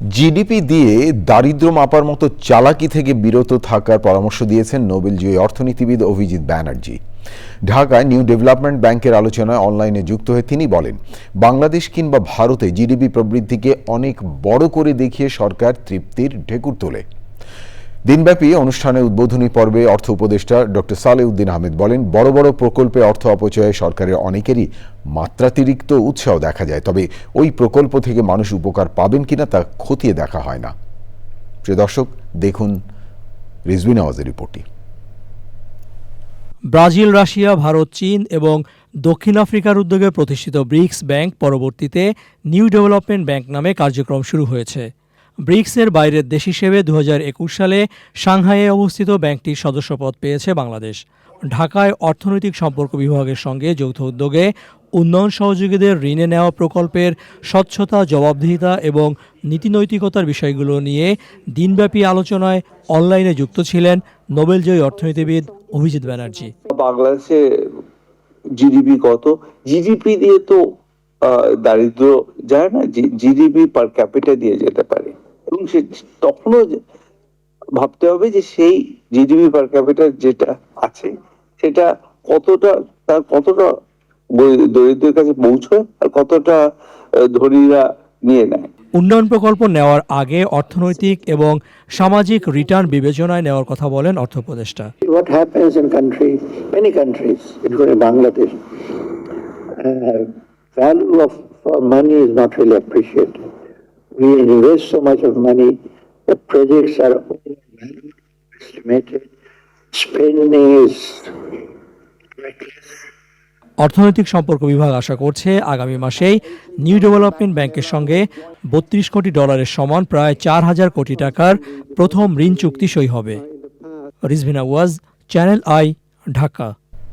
GDP দিয়ে দারিদ্র মাপার মতো চালাকি থেকে বিরত থাকার পরামর্শ দিয়েছেন নোবেলজয়ী অর্থনীতিবিদ অভিজিৎ ব্যানার্জি। ঢাকায় নিউ ডেভেলপমেন্ট ব্যাংকের আলোচনায় অনলাইনে যুক্ত হয়ে তিনি বলেন, বাংলাদেশ কিংবা ভারতে জিডিপি প্রবৃদ্ধিকে অনেক বড় করে দেখিয়ে সরকার তৃপ্তির ঢেকুর তোলে। দিনব্যাপী অনুষ্ঠানের উদ্বোধনী পর্বে অর্থ উপদেষ্টা ডক্টর সালেউদ্দিন আহমেদ বলেন, বড় বড় প্রকল্পে অর্থ অপচয়ে সরকারের অনেকেরই মাত্রাতিরিক্ত উৎসাহ দেখা যায়। তবে ওই প্রকল্প থেকে মানুষ উপকার পাবেন কিনা তা খতিয়ে দেখা হয় না। প্রিয় দর্শক, দেখুন রিজভিন আওয়াজের রিপোর্টটি। ব্রাজিল, রাশিয়া, ভারত, চীন এবং দক্ষিণ আফ্রিকার উদ্যোগে প্রতিষ্ঠিত ব্রিক্স ব্যাংক পরবর্তীতে নিউ ডেভেলপমেন্ট ব্যাংক নামে কার্যক্রম শুরু হয়েছে। ব্রিক্সের বাইরের দেশ হিসেবে দু হাজার একুশ সালে সাংহাইয়ে অবস্থিত ব্যাংকটির সদস্যপদ পেয়েছে বাংলাদেশ। ঢাকায় অর্থনৈতিক সম্পর্ক বিভাগের সঙ্গে যৌথ উদ্যোগে উন্নয়ন সহযোগীদের ঋণে নেওয়া প্রকল্পের স্বচ্ছতা, জবাবদিহিতা এবং নীতিনৈতিকতার বিষয়গুলো নিয়ে দিনব্যাপী আলোচনায় অনলাইনে যুক্ত ছিলেন নোবেলজয়ী অর্থনীতিবিদ অভিজিৎ ব্যানার্জি। বাংলাদেশে জিডিপি কত? জিডিপি দিয়ে তো দারিদ্র যায় না জিডিপি পার ক্যাপিটা দিয়ে যেতে পারে। এবং সে তখনও ভাবতে হবে যে সেই জিডিপি পার ক্যাপিটা যেটা আছে সেটা কতটা তার কতটা দরিদ্রের কাছে পৌঁছয় আর কতটা ধনীরা নিয়ে নেয় উন্নয়ন প্রকল্প নেওয়ার আগে অর্থনৈতিক এবং সামাজিক রিটার্ন বিবেচনায় নেওয়ার কথা বলেন অর্থ উপদেষ্টা what happens in country, many countries, including Bangladesh, uh, value of for money is not really appreciated. We invest so much of money, the projects are estimated, spending is reckless. অর্থনৈতিক সম্পর্ক বিভাগ আশা করছে আগামী মাসেই নিউ ডেভেলপমেন্ট ব্যাংকের সঙ্গে বত্রিশ কোটি ডলারের সমান প্রায় চার হাজার কোটি টাকার প্রথম ঋণ চুক্তি সই হবে। রিজভিনা ওয়াজ চ্যানেল আই ঢাকা।